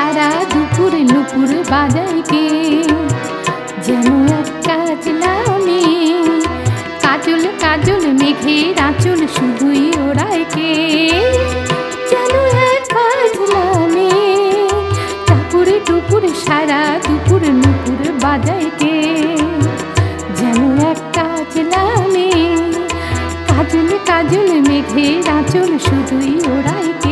নুপুর বাজায় কে যেন এক কাজলামে কাজল কাজল মেঘের আঁচল শুধুই ওড়ায় কে যেন এক কাজলামে টাপুরে টুপুরে সারা দুপুর নুপুর বাজায় কে যেন এক কাজলামে কাজল কাজল মেঘের আঁচল শুধুই ওড়ায় কে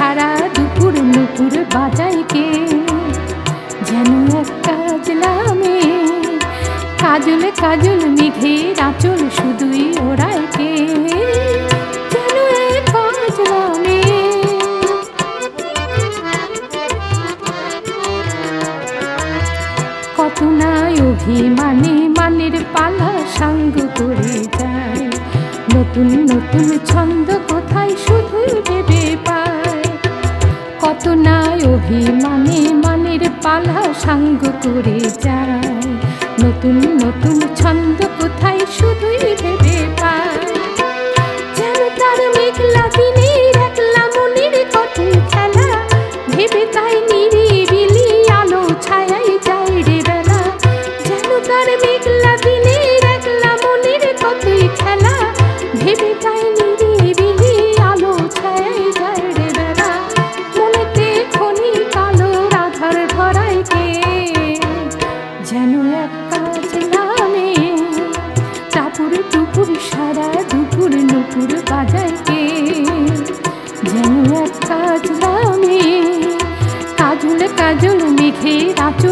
সারা দুপুর নুপুর বাজায় কে? যেন এক কাজল কাজল মেঘের আঁচল শুধুই ওড়ায় কে? কত অভিমানে মানের পালা সাঙ্গ করে যায়। নতুন নতুন ছন্দ কোথায় কত নাই অভিমানে মনের পালা সাঙ্গ করে যায়। নতুন নতুন ছন্দ কোথায় শুধুই ভেবে পায়। তার মেঘলা দিনের একলা মনের কত খেলা, ভেবে তাই দুপুর নুপুর বাজায় কে যেন এক কাজ নামে কাজল কাজল মেঘে রাত